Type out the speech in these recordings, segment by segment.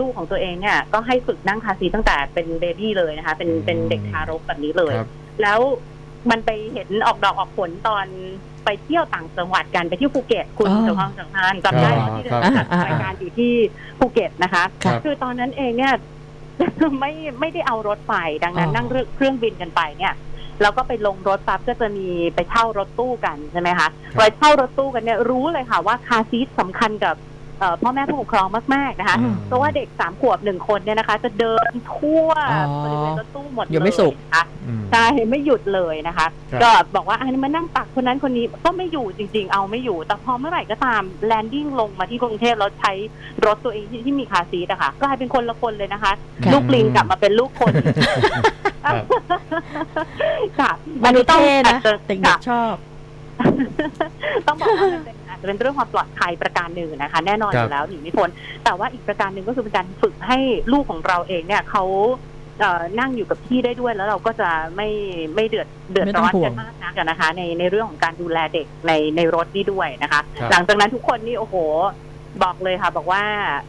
ลูกของตัวเองเนี่ยก็ให้ฝึกนั่งคาร์ซีทตั้งแต่เป็นเบบี้เลยนะคะ เป็นอืมเป็นเด็กทารกแบบนี้เลย ครับ แล้วมันไปเห็นออกดอกออกผลตอนไปเที่ยวต่างจังหวัดกันไปที่ภูเก็ตคุณอ๋อ สุภาพสังพานจำได้ไหมครับที่ครับเราจัดอ่าอ่ารายการอยู่ที่ภูเก็ตนะคะ ครับ คือตอนนั้นเองเนี่ย ไม่ไม่ได้เอารถไปดังนั้นอ๋อ นั่งเครื่องบินกันไปเนี่ยแล้วก็ไปลงรถปั๊บก็จะมีไปเช่ารถตู้กันใช่ไหมคะครับไปเช่ารถตู้กันเนี่ยรู้เลยค่ะว่าคาร์ซีทสำคัญกับเอ่อ พ่อแม่ผู้ปกครองมาก ๆ นะคะ อืมเพราะว่าเด็กสามขวบหนึ่งคนเนี่ยนะคะ จะเดินทั่วอ๋อบริเวณรถตู้หมดยังไม่สุกเลยนะคะ อืม ใช่ไม่หยุดเลยนะคะ ครับ ก็บอกว่าอันนี้มานั่งตักคนนั้นคนนี้ก็ไม่อยู่จริง ๆ เอาไม่อยู่ แต่พอเมื่อไหร่ก็ตามแลนดิ้งลงมาที่กรุงเทพแล้วใช้รถตัวเองที่ที่มีคาร์ซีทอะค่ะกลายเป็นคนละคนเลยนะคะ ครับ ลูกลิงกลับมาเป็นลูกคนครับ ค่ะมันดูเท่นะอาจจะเด็กค่ะๆชอบ ต้องบอกว่ามันเป็นอา จจะเป็นเรื่องความปลอดภัยประการหนึ่งนะคะ แน่นอนคอรับยู่แล้วหนีไม่พ้นแต่ว่าอีกประการหนึ่งก็คือเป็นการฝึกให้ลูกของเราเองเนี่ยเขาเอ่อนั่งอยู่กับที่ได้ด้วยแล้วเราก็จะไม่ไม่เดือดเดือดไม่ต้ร้อองนห่วกังนมากนักอะนะคะ ในในเรื่องของการดูแลเด็กในในรถนี่ด้วยนะคะครับหลังจากนั้นทุกคนนี่โอ้โห บอกเลยค่ะ บอกว่า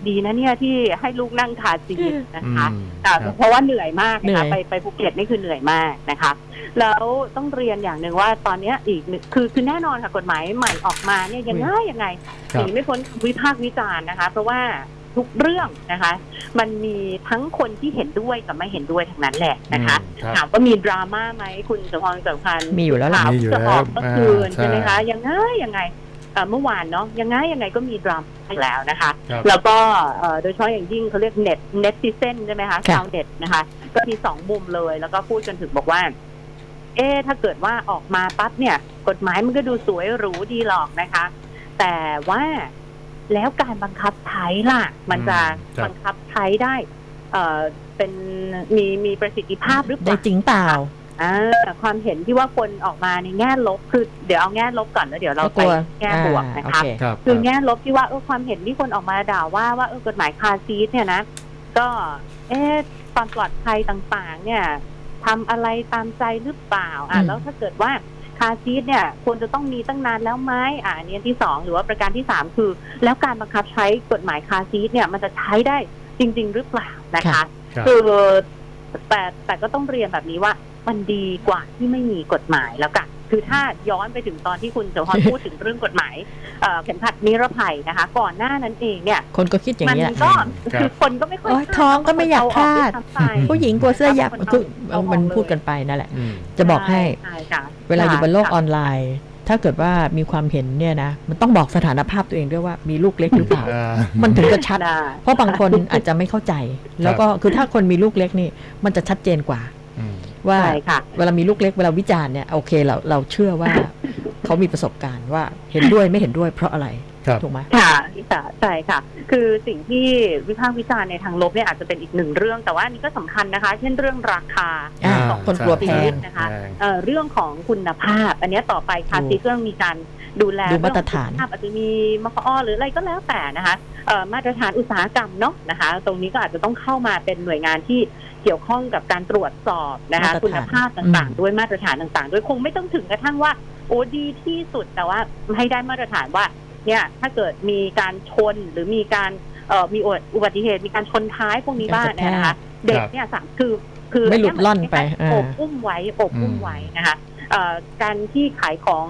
ดีนะเนี่ยที่ให้ลูกนั่งคาร์ซีทนะคะอืมค่ะครับ เพราะว่าเหนื่อยมากเหนื่นะอคะยไปไปภูเก็ตนี่คือเหนื่อยมากนะคะ แล้วต้องเรียนอย่างหนึ่งว่าตอนเนี้ยอีกหนึ่งคือคือแน่นอนค่ะกฎหมายใหม่ออกมาเนี่ยยังไงยังไง คหรับนีไม่พ้นคำวิพากษ์วิจารณ์นะคะ เพราะว่าทุกเรื่องนะคะ มันมีทั้งคนที่เห็นด้วยกับไม่เห็นด้วยทั้งนั้นแหละนะคะ อืมครับถามว่ามีดราม่าไหมคุณสมพรสำคัญมีอยู่แล้วล่ะ ข่าวมีอยู่จะออกแล้วเมื่อคืนอ่าใช่ไหมคะใช่ยังไงยังไง เอ่อเมื่อวานเนาะยังไงยังไงก็มีดราม่าอีกแล้วนะคะครับแล้วก็เอ่อโดยเฉพาะอย่างยิ่งเขาเรียกเน็ตเน็ตซิเซนใช่ไหมคะค่ะชาวเน็ตนะคะ ก็มีสองมุมเลยแล้วก็พูดกันถึงบอกว่า เอ๊ะถ้าเกิดว่าออกมาปั๊บเนี่ย กฎหมายมันก็ดูสวยหรูดีหรอกนะคะ แต่ว่าแล้วการบังคับใช้ล่ะ มันจะครับบังคับใช้ได้เอ่อเป็นมีมีประสิทธิภาพหรือเปได้ล่าจริงเปล่า อ่าความเห็นที่ว่าคนออกมาในแง่ลบคือเดี๋ยวเอาแง่ลบก่อนแล้วเดี๋ยวเราก็ไปกลัวแง่บวกอ่านะคะโอเคครับคือแง่ลบที่ว่าเออความเห็นที่คนออกมาด่าว่าว่าเออกฎหมายคาร์ซีทเนี่ยนะ ก็เอ๊ะความปลอดภัยต่างๆ เนี่ยทำอะไรตามใจหรือเปล่าอะอืมแล้วถ้าเกิดว่าคาร์ซีทเนี่ยควรจะต้องมีตั้งนานแล้วไหมอะอันนี้อันที่สองหรือว่าประการที่สามคือ แล้วการบังคับใช้กฎหมายคาร์ซีทเนี่ยมันจะใช้ได้จริง ๆ หรือเปล่านะคะค่ะครับคือแต่แต่ก็ต้องเรียนแบบนี้ว่า มันดีกว่าที่ไม่มีกฎหมายแล้วกันคือถ้าย้อนไปถึงตอนที่คุณเสพรพูดถึงเรื่องกฎหมายเอ่อเข็มขัดนิรภัยนะคะ ก่อนหน้านั้นเองเนี่ย คนก็คิดอย่างมันี้แหละก็ครับคือคนก็ไม่ค่อยโอ๊ยท้องก็ไม่อยากคาดเอออกด้วยซ้ำไปผู้หญิงกลัวเสื้อยับคนคือเอามันเอาออกเลยพูดกันไปนั่นแหละอืมจะบอกให้ใช่ค่ะเวลาอยู่บนโลกอค่ะอนไลน์ ถ้าเกิดว่ามีความเห็นเนี่ยนะ มันต้องบอกสถานภาพตัวเองด้วยว่ามีลูกเล็กหรือเปล่าอ่ามันถึงจะชัดได้เพราะบางคนอาจจะไม่เข้าใจ แล้วก็คือถ้าคนมีลูกเล็กนี่ มันจะชัดเจนกว่าอืม ว่าใช่ค่ะเวลามีลูกเล็กเวลาวิจารณ์เนี่ยโอเคเราเราเชื่อว่าเขามีประสบการณ์ว่าเห็นด้วยไม่เห็นด้วยเพราะอะไรครับถูกไหมค่ะค่ะใช่ค่ะ คือสิ่งที่วิพากษ์วิจารณ์ในทางลบเนี่ยอาจจะเป็นอีกหนึ่งเรื่อง แต่ว่าอันนี้ก็สำคัญนะคะ เช่นเรื่องราคาอ่าอ่าคนกลัวแพงนะคะแพงเอ่อเรื่องของคุณภาพ อันเนี้ยต่อไปคาถูกซีก็ต้องมีการ ดูแลดูมาตรฐานเองของคุณภพอาจจะมีมคอหรืออะไรก็แล้วแต่นะคะเอ่อมาตรฐานอุตสาหกรรมเนาะนะคะ ตรงนี้ก็อาจจะต้องเข้ามาเป็นหน่วยงานที่เกี่ยวข้องกับการตรวจสอบนะคะมาตรฐานคุณภาพต่างอืมๆด้วยมาตรฐานต่างๆ ด้วยคงไม่ต้องถึงกระทั่งว่า โอ้ดีที่สุดแต่ว่าให้ได้มาตรฐานว่า เนี่ยถ้าเกิดมีการชนหรือมีการเอ่อมีอุบัติเหตุมีการชนท้ายพวกนี้บ้างเนยนะคะ เด็กเนี่ยสามคือคือไม่หลุดล่อนไปคล้ายๆอ่าโอบอุ้มไว้โอบอุ้มไว้นะคะเอ่อ การที่ขายของ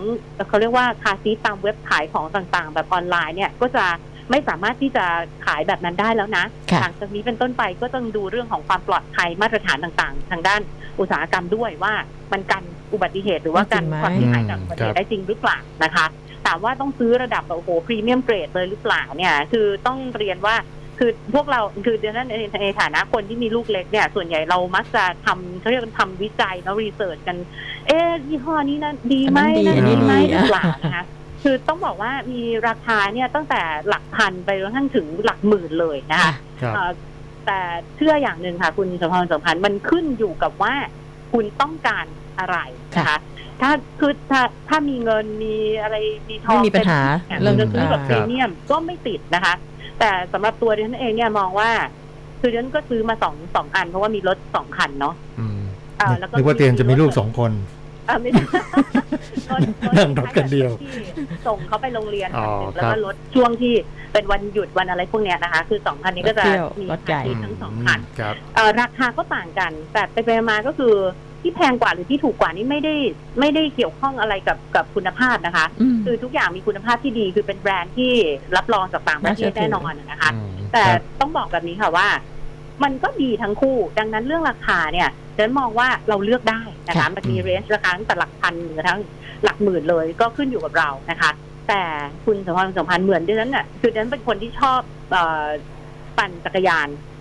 เขาเรียกว่าคาซีตามเว็บขายของต่างๆ แบบออนไลน์เนี่ยก็จะไม่สามารถที่จะขายแบบนั้นได้แล้วนะค่ะหลังจากนี้เป็นต้นไปก็ต้องดูเรื่องของความปลอดภัยมาตรฐานต่างๆ ทางด้านอุตสาหกรรมด้วยว่ามันกันอุบัติเหตุหรือว่ากันจริงไหมความเสียหายจากอุบัติเหครัตุบได้จริงหรือเปล่านะคะถามว่าต้องซื้อระดับแบบโอ้โหพรีเมียมเกรดเลยหรือเปล่าเนี่ย คือต้องเรียนว่า คือพวกเราคือเดี๋ยวนั้นในในฐานะคนที่มีลูกเล็กเนี่ย ส่วนใหญ่เรามักจะทำเขาเรียกว่าทำวิจัยแล้วรีเสิร์ชกัน เอ๊ะยี่ห้อนี้นะดีไหมอันนั้นดีนั่นดีไหมอันนี้ดีหรือเปล่านะคะคือต้องบอกว่ามีราคาเนี่ยตั้งแต่หลักพันไปจนกระทั่งถึงหลักหมื่นเลยนะคะครับเอ่อแต่เชื่ออย่างหนึ่งค่ะ คุณสมพรสมพันธ์มันขึ้นอยู่กับว่าคุณต้องการอะไรนะคะถ้าคือถ้าถ้ามีเงินมีอะไรมีทองไม่มีปัญหาเป็นเรื่องจะซื้อแบบอ่าพรีเมียมก็ไม่ติดนะคะ แต่สำหรับตัวดิฉันเองเนี่ยมองว่า คือดิฉันก็ซื้อมาสองสองอัน เพราะว่ามีรถสองคันเนาะอืมเอ่อแล้วก็นึกว่าเตียนจะมีลูกสองคนเออไม่ใช่รถนั่งรถกันเดียวที่ส่งเขาไปโรงเรียนอ๋อคันหนึ่งแล้วครัก็บรถช่วงที่เป็นวันหยุดวันอะไรพวกเนี้ยนะคะ คือสองคันนี้ก็จะรถเที่ยวมีรถใหญ่ทั้งสองคันครับเอ่อราคาก็ต่างกัน แต่ไปไปมาก็คือ ที่แพงกว่าหรือที่ถูกกว่านี่ไม่ได้ไม่ได้เกี่ยวข้องอะไรกับกับคุณภาพนะคะ อืม คือทุกอย่างมีคุณภาพที่ดีคือเป็นแบรนด์ที่รับรองจากต่างประเทศน่าเชื่อถือแน่นอนนะคะ อืมแต่ครับ ต้องบอกแบบนี้ค่ะว่า มันก็ดีทั้งคู่ ดังนั้นเรื่องราคาเนี่ยฉันมองว่าเราเลือกได้นะคะค่ะมันมีเรนจ์ราคาตั้งแต่หลักพันหรือทั้งหลักหมื่นเลยก็ขึ้นอยู่กับเรานะคะ แต่คุณสมพรสมพันธ์เหมือนดิฉันน่ะคือดิฉันเป็นคนที่ชอบเอ่อปั่นจักรยานอ๋อ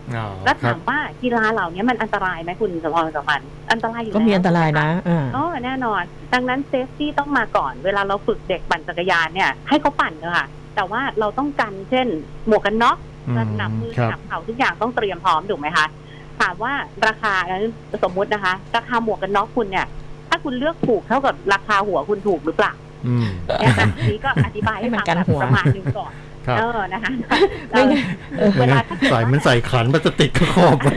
แล้วครัถาบมว่ากีฬาเหล่านี้มันอันตรายไหมคุณสมพรสมพันธ์อันตรายอยู่ก็แล้วมีอันตรายนะอ่าอ๋อแน่นอน ดังนั้นเซฟตี้ต้องมาก่อน เวลาเราฝึกเด็กปั่นจักรยานเนี่ยให้เขาปั่นเถอะค่ะ แต่ว่าเราต้องกันเช่น หมวกกันน็อกอืมสนับมือคสรับนับเข่าทุกอย่างต้องเตรียมพร้อมถูกไหมคะถามว่าราคานั้นสมมุตินะคะ ราคาหมวกกันน็อกคุณเนี่ย ถ้าคุณเลือกถูกเท่ากับราคาหัวคุณถูกหรือเปล่าอืมเนี่ยนะนี้ก็อธิบายให้ให้มัฟันงกันแบบหัวประมาณหนึงก่อน ครับ เออนะคะไม่งั้นเออ เวลาถ้าเกิดใส่เหมันใส่ขันพลาสติกก็ครอบไว้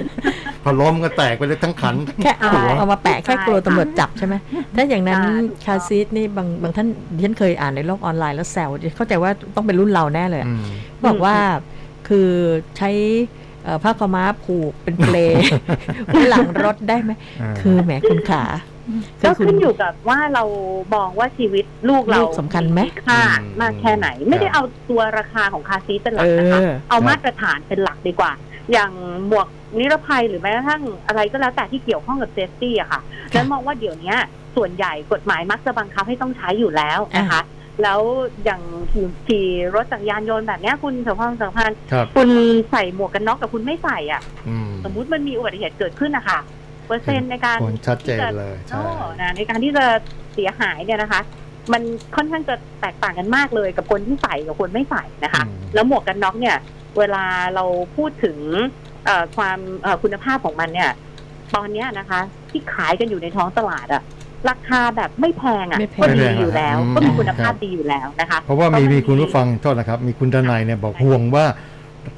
พอล้มก็แตกไปเลยทั้งขัน แค่เอาหัว เอามาแปะแค่กลัวตำรวจจับใช่ไหมถ้าอย่างนั้นใช่ คาร์ซีทนี่บางบางท่านดิฉันเคยอ่านในโลกออนไลน์แล้วแซวเข้าใจว่าต้องเป็นรุ่นเราแน่เลยอะ อืม บอกว่าคือใช้เอ่อผ้าขาวม้าผูกเป็นเปล ไว้หลังรถได้ไหมาคือแหมคุณขา ก็คืขึ้นอยู่กับว่าเรามองว่าชีวิตลูกเราลูกสำคัญไหมค่าอืมมากแค่ไหน ไม่ได้ครับเอาตัวราคาของคาร์ซีทเป็นหลัเอกนะคะอเอามาตรฐานเป็นหลักดีกว่า อย่างหมวกนิรภัยหรือแม้กระทั่งอะไรก็แล้วแต่ที่เกี่ยวข้องกับเซฟตี้อะค่ะฉันมองว่าเดี๋ยวนี้ส่วนใหญ่กฎหมายมักจะบังคับให้ต้องใช้อยู่แล้วนะคะแล้วอย่างขี่ขี่รถจักรยานยนต์แบบเนี้ยคุณสมพรสัมพันธ์ครับคุณใส่หมวกกันน็อกกับคุณไม่ใส่อะอืมสมมุติมันมีอุบัติเหตุเกิดขึ้นนะคะ เปอร์เซ็นต์ในการผลชัดเจนเลยใช่โอ้นะในการที่จะเสียหายเนี่ยนะคะ มันค่อนข้างจะแตกต่างกันมากเลยกับคนที่ใส่กับคนไม่ใส่นะคะอืมแล้วหมวกกันน็อกเนี่ย เวลาเราพูดถึงเอ่อความเอ่อคุณภาพของมันเนี่ย ตอนเนี้ยนะคะ ที่ขายกันอยู่ในท้องตลาดอะราคาแบบไม่แพงอะไม่แพงก็ดีอยู่แล้วอืมก็มีคุณภาพครับดีอยู่แล้วนะคะ เพราะว่ามีก็มีคุณผู้ฟังโทษนะครับ มีคุณดนายเนี่ยบอกห่วงว่า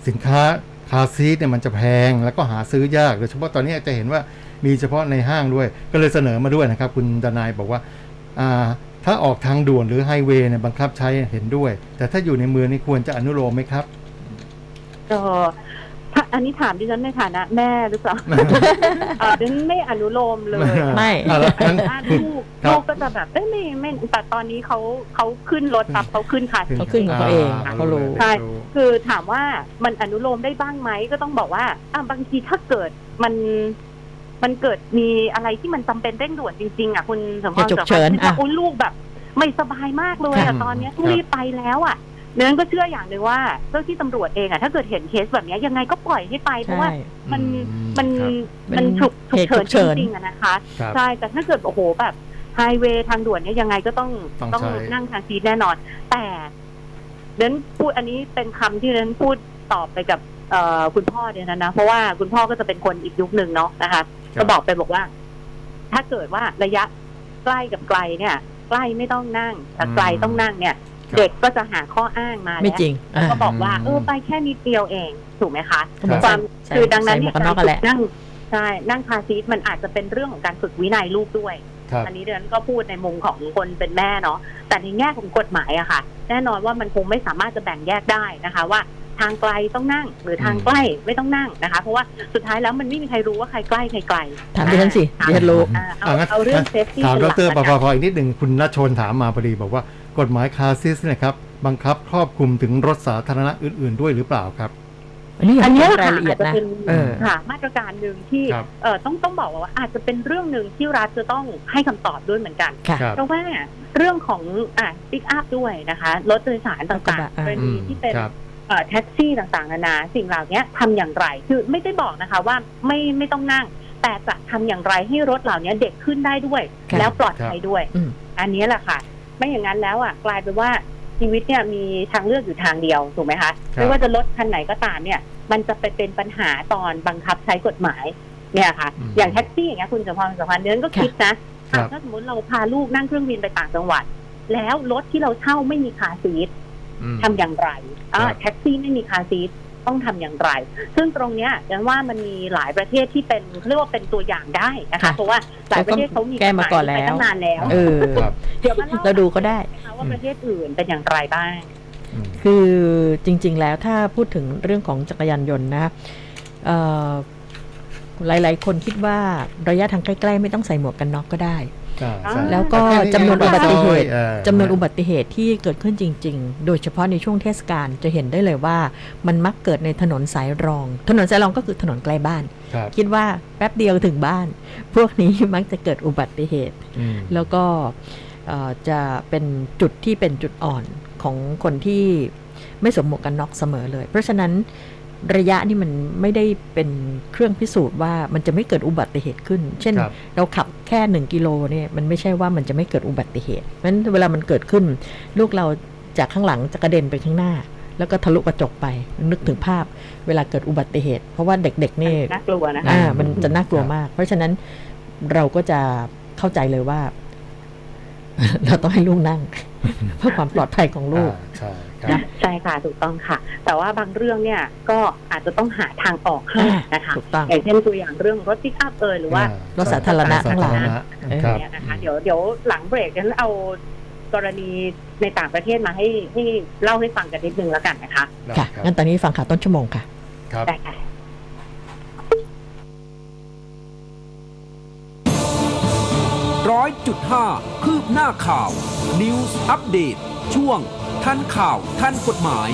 สินค้าคาร์ซีทเนี่ยมันจะแพงแล้วก็หาซื้อยากโดยเฉพาะตอนนี้จะเห็นว่า มีเฉพาะในห้างด้วย ก็เลยเสนอมาด้วยนะครับ คุณดนายบอกว่าอ่าถ้าออกทางด่วนหรือไฮเวย์เนี่ยบังคับใช้เห็นด้วย แต่ถ้าอยู่ในเมืองนี่ควรจะอนุโลมไหมครับก็ถ้าอันนี้ถามดิฉันในฐานะแม่หรือเปล่าเออดิฉันไม่อนุโลมเลย ไม่อะแล้วงั้นว่าคุณลูกครับลูกก็จะแบบเอ้ยไม่ไม่แต่ตอนนี้เขาเขาขึ้นรถปั๊บเขาขึ้นคาร์ซีเขาทขึ้นของเขาเองอ่เขารู้ใช่คือถามว่ามันอนุโลมได้บ้างไหมก็ต้องบอกว่าอะบางทีถ้าเกิดมัน มันเกิดมีอะไรที่มันจำเป็นเร่งด่วนจริงๆอะคุณสมพเหรตุฉุกเฉินสมพรอะโอ้ยลูกแบบ ไม่สบายมากเลยครัอะบตอนเนี้ยคต้องรับรีบไปแล้วอะเนื้อก็เชื่ออย่างหนึ่งว่าเจ้าที่ตำรวจเองอะถ้าเกิดเห็นเคสแบบเนี้ยยังไงก็ปล่อยให้ไป เพราะว่าใช่มันอืมันครับมันเป็นฉุกฉุกเหตุเฉิฉุกเฉินนจริงๆอะนะคะครับใช่แต่ถ้าเกิดโอ้โหแบบไฮเวย์ทางด่วนเนี่ยยังไงก็ต้องต้องใช้นั่งทางซีทแน่นอน แต่เดนพูดอันนี้เป็นคำที่เดนพูดตอบไปกับเอ่อคุณพ่อเนี่ยนะนะเพราะว่าคุณพ่อก็จะเป็นคนอีกยุคหนึ่งเนาะนะคะครับ ก็บอกไปบอกว่า ถ้าเกิดว่าระยะใกล้กับไกลเนี่ย ใกล้ไม่ต้องนั่งแต่ไกลต้องนั่งเนี่ยครับเด็กก็จะหาข้ออ้างมาไม่แล้วจริงอ่าก็บอกว่าอืมเออไปแค่นิดเดียวเองถูกไหมคะก็เหมือนความใส่คือดังนั้นใส่หมเนี่วยกกันน็อกกันแหละนั่งใช่นั่งคาร์ซีทมันอาจจะเป็นเรื่องของการฝึกวินัยลูกด้วยครับอันนี้เดือนก็พูดในมุมของคนเป็นแม่เนาะแต่ในแง่ของกฎหมายอะค่ะ แน่นอนว่ามันคงไม่สามารถจะแบ่งแยกได้นะคะ ว่า ทางไกลต้องนั่ง หรือทางใกล้ไม่ต้องนั่งนะคะ เพราะว่าสุดท้ายแล้วมันไม่มีใครรู้ว่าใครใกล้ใครไกลถามดิฉันสิดิฉันรู้อ่าเอาอะงั้นเอาเรื่องเซฟตี้ถามเป็นดหลักรแล้วปกันภพอีกนิดหนึ่งคุณณชนถามมาพอดีบอกว่ากฎหมายคาร์ซิสเนะครับบังคับครอบคลุมถึงรถสาธารณะอื่น ๆ ด้วยหรือเปล่าครับอันนี้อัอันนเนี้นี้ยรายค่ะละเอียอาดจจะนะเป็นเออค่ะ มาตรการหนึ่งที่ครับเออต้องต้องบอกว่าอาจจะเป็นเรื่องหนึ่งที่รัฐจะต้องให้คำตอบด้วยเหมือนกันค่ะครับเพราะว่าเรื่องของอะปิกอัพด้วยนะคะ รถโดยสารรถกระต่างบะๆอ่ากรณีที่เป็นครับเอ่อ แท็กซี่ต่างๆนานาสิ่งเหล่านี้ทำอย่างไร คือไม่ได้บอกนะคะว่าไม่ไม่ต้องนั่ง แต่จะทำอย่างไรให้รถเหล่านี้เด็กขึ้นได้ด้วยค่ะแล้วปลอดภัยด้วยอืมอันนี้แหละค่ะ ไม่อย่างนั้นแล้วอะกลายเป็นว่าชีวิตเนี่ยมีทางเลือกอยู่ทางเดียวถูกไหมคะครับไม่ว่าจะรถคันไหนก็ตามเนี่ย มันจะไปเป็นปัญหาตอนบังคับใช้กฎหมายเนี่ยค่ะอืมอย่างแท็กซี่อย่างเงี้ยคุณสมพรสมพันธ์เดินก็คิดนะครัอะบถ้าสมมติเราพาลูกนั่งเครื่องบินไปต่างจังหวัด แล้วรถที่เราเช่าไม่มีคาร์ซีทอืม ทำอย่างไรอ่าครับแท็กซี่ไม่มีคาร์ซีทต้องทำอย่างไร ซึ่งตรงเนี้ยยันว่ามันมีหลายประเทศที่เป็นเขาเรียกว่าเป็นตัวอย่างได้นะคะค่ะเพราะว่าหลายประเทศเขามีแก้มาก่อนแล้วไปตั้งนานแล้วเออครับเดี๋ยวมาเล่าเราดูก็ได้นะคะว่าประเทศอื่นเป็นอย่างไรบ้างอืมคือจริง ๆ แล้วถ้าพูดถึงเรื่องของจักรยานยนต์นะเอ่อหลาย ๆ คนคิดว่าระยะทางใกล้ ๆ ไม่ต้องใส่หมวกกันน็อกก็ได้อ่าใช่ แล้วก็จำนวนอุบัติเหตุเออจำนวนอุบัติเหตุที่เกิดขึ้นจริง ๆ โดยเฉพาะในช่วงเทศกาลจะเห็นได้เลยว่า มันมักเกิดในถนนสายรอง ถนนสายรองก็คือถนนใกล้บ้านครับคิดว่าแป๊บเดียวถึงบ้าน พวกนี้มักจะเกิดอุบัติเหตุอืมแล้วก็เอ่อจะเป็นจุดที่เป็นจุดอ่อนของคนที่ไม่สวมหมวกกันน็อกเสมอเลย เพราะฉะนั้น ระยะนี่มันไม่ได้เป็นเครื่องพิสูจน์ว่ามันจะไม่เกิดอุบัติเหตุขึ้น เช่นครับเราขับแค่หนึ่งกิโลเนี่ยมันไม่ใช่ว่ามันจะไม่เกิดอุบัติเหตุเพราะฉะนั้นเวลามันเกิดขึ้น ลูกเราจากข้างหลังจะกระเด็นไปข้างหน้า แล้วก็ทะลุกระจกไปนึกถึงภาพเวลาเกิดอุบัติเหตุ เพราะว่าเด็กๆนี่น่ากลัวนะคะอ่ามันจะน่ากลัวมาก เพราะฉะนั้นเราก็จะเข้าใจเลยว่า เราต้องให้ลูกนั่ง เพื่อความปลอดภัยของลูกอ่าใช่ครับ นะใช่ค่ะถูกต้องค่ะ แต่ว่าบางเรื่องเนี่ยก็อาจจะต้องหาทางออกให้นะคะถูกต้องอย่างเช่นตัวอย่างเรื่องรถปิกอัพเอยหรือว่ารถสาธารณะทั้งหลายสธรณะครับเนี่ยนะคะเดี๋ยวเดี๋ยวหลังเบรกฉันเอากรณีในต่างประเทศมาให้ให้เล่าให้ฟังกันนิดนึงแล้วกันนะคะได้ค่ะครับงั้นตอนนี้ฟังข่าวต้นชั่วโมงค่ะครับได้ค่ะร้อยจุดห้าคืบหน้าข่าว News อัปเดตช่วง ท่านข่าวท่านกฎหมาย